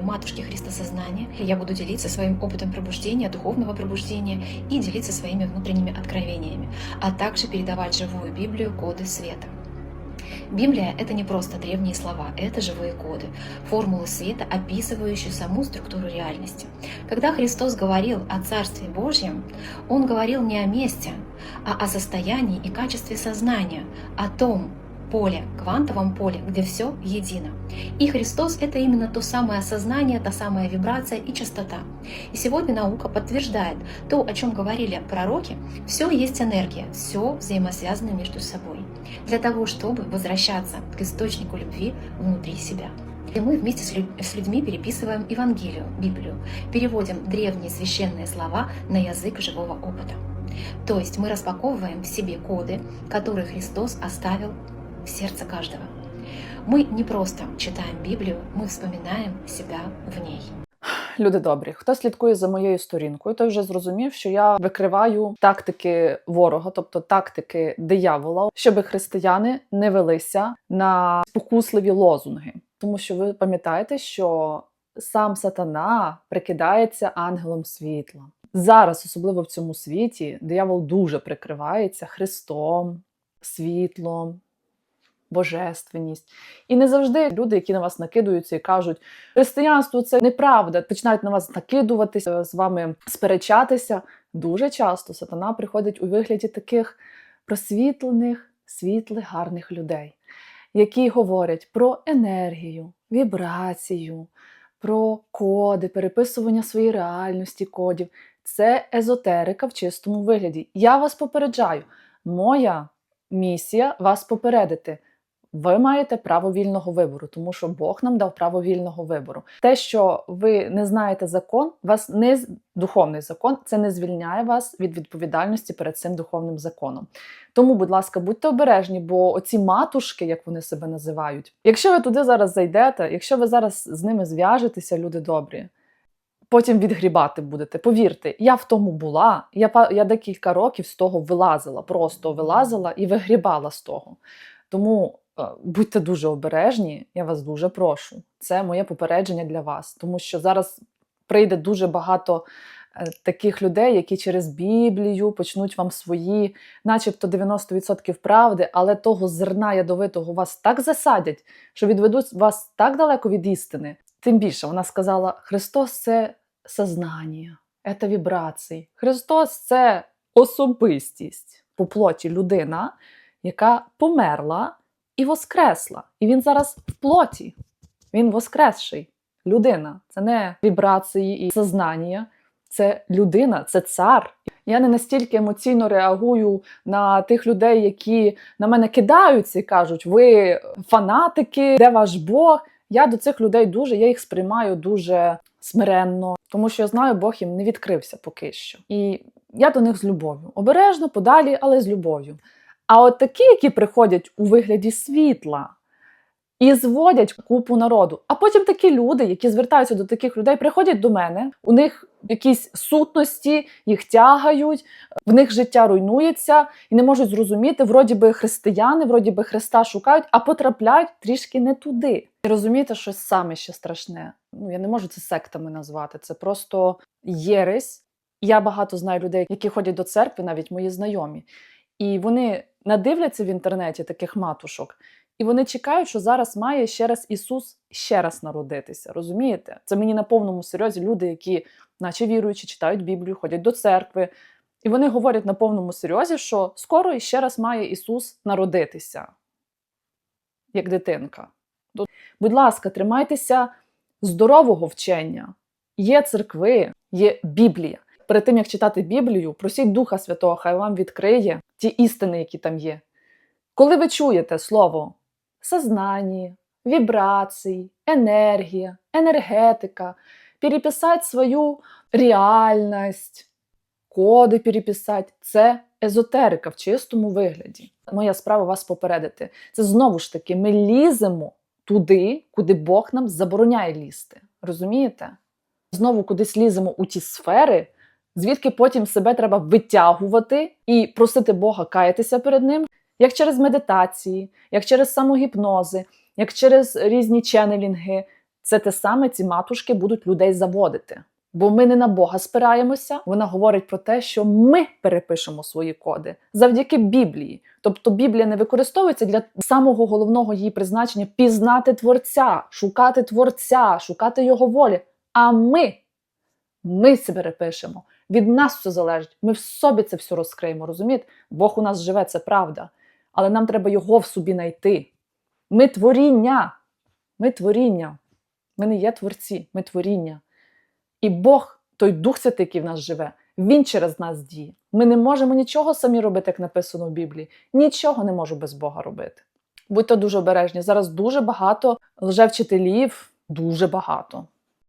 матушки Христосознания. Я буду делиться своим опытом пробуждения, духовного пробуждения и делиться своими внутренними откровениями, а также передавать живую Библию коды света. Библия — это не просто древние слова, это живые коды, формулы света, описывающие саму структуру реальности. Когда Христос говорил о Царстве Божьем, Он говорил не о месте, а о состоянии и качестве сознания, о том поле, квантовом поле, где все едино. И Христос — это именно то самое сознание, та самая вибрация и частота. И сегодня наука подтверждает то, о чем говорили пророки, все есть энергия, все взаимосвязано между собой. Для того, чтобы возвращаться к источнику любви внутри себя. И мы вместе с людьми переписываем Евангелию, Библию, переводим древние священные слова на язык живого опыта. То есть мы распаковываем в себе коды, которые Христос оставил в сердце каждого. Мы не просто читаем Библию, мы вспоминаем себя в ней. Люди добрі, хто слідкує за моєю сторінкою, той вже зрозумів, що я викриваю тактики ворога, тобто тактики диявола, щоб християни не велися на спокусливі лозунги. Тому що ви пам'ятаєте, що сам сатана прикидається ангелом світла. Зараз, особливо в цьому світі, диявол дуже прикривається Христом, світлом, божественність. І не завжди люди, які на вас накидуються і кажуть, християнство це неправда, починають на вас накидуватися, з вами сперечатися. Дуже часто сатана приходить у вигляді таких просвітлених, світлих, гарних людей, які говорять про енергію, вібрацію, про коди, переписування своєї реальності кодів. Це езотерика в чистому вигляді. Я вас попереджаю. Моя місія вас попередити. Ви маєте право вільного вибору, тому що Бог нам дав право вільного вибору. Те, що ви не знаєте закон, вас не духовний закон, це не звільняє вас від відповідальності перед цим духовним законом. Тому, будь ласка, будьте обережні, бо оці матушки, як вони себе називають, якщо ви туди зараз зайдете, якщо ви зараз з ними зв'яжетеся, люди добрі. Потім відгрібати будете. Повірте, я в тому була. Я, я декілька років з того вилазила, просто вилазила і вигрібала з того. Тому будьте дуже обережні, я вас дуже прошу. Це моє попередження для вас, тому що зараз прийде дуже багато е, таких людей, які через Біблію почнуть вам свої, начебто 90% правди, але того зерна ядовитого вас так засадять, що відведуть вас так далеко від істини. Тим більше вона сказала: Христос це сознання, це вібрації. Христос це особистість по плоті людина, яка померла і воскресла. І він зараз в плоті. Він воскресший. Людина. Це не вібрації і сознання, це людина, це цар. Я не настільки емоційно реагую на тих людей, які на мене кидаються і кажуть: ви фанатики, де ваш Бог? Я до цих людей дуже, я їх сприймаю дуже смиренно, тому що я знаю, Бог їм не відкрився поки що. І я до них з любов'ю. Обережно, подалі, але з любов'ю. А от такі, які приходять у вигляді світла і зводять купу народу. А потім такі люди, які звертаються до таких людей, приходять до мене, у них якісь сутності, їх тягають, в них життя руйнується і не можуть зрозуміти, вроді би християни, вроді би Христа шукають, а потрапляють трішки не туди. І розумієте, що саме ще страшне? Ну я не можу це сектами назвати. Це просто єресь. Я багато знаю людей, які ходять до церкви, навіть мої знайомі, і вони надивляться в інтернеті таких матушок. І вони чекають, що зараз має ще раз Ісус ще раз народитися. Розумієте? Це мені на повному серйозі люди, які, наче віруючи, читають Біблію, ходять до церкви. І вони говорять на повному серйозі, що скоро і ще раз має Ісус народитися, як дитинка. Будь ласка, тримайтеся здорового вчення. Є церкви, є Біблія. Перед тим як читати Біблію, просіть Духа Святого, хай вам відкриє ті істини, які там є. Коли ви чуєте слово сознання, вібрації, енергія, енергетика, переписати свою реальність, коди переписати, це езотерика в чистому вигляді. Моя справа вас попередити. Це знову ж таки, ми ліземо туди, куди Бог нам забороняє лізти. Розумієте? Знову кудись ліземо у ті сфери, звідки потім себе треба витягувати і просити Бога каятися перед ним, як через медитації, як через самогіпнози, як через різні ченелінги. це те саме ці матушки будуть людей заводити. Бо ми не на Бога спираємося. Вона говорить про те, що ми перепишемо свої коди завдяки Біблії. Тобто Біблія не використовується для самого головного її призначення пізнати творця, шукати творця, шукати його волі. А ми, ми це перепишемо. Від нас все залежить. Ми в собі це все розкриємо. Розумієте? Бог у нас живе, це правда. Але нам треба його в собі знайти. Ми творіння. Ми творіння. Ми не є творці, ми творіння. І Бог, той Дух Святий, який в нас живе, Він через нас діє. Ми не можемо нічого самі робити, як написано в Біблії. Нічого не можу без Бога робити. Будьте дуже обережні. Зараз дуже багато лжевчителів, дуже багато.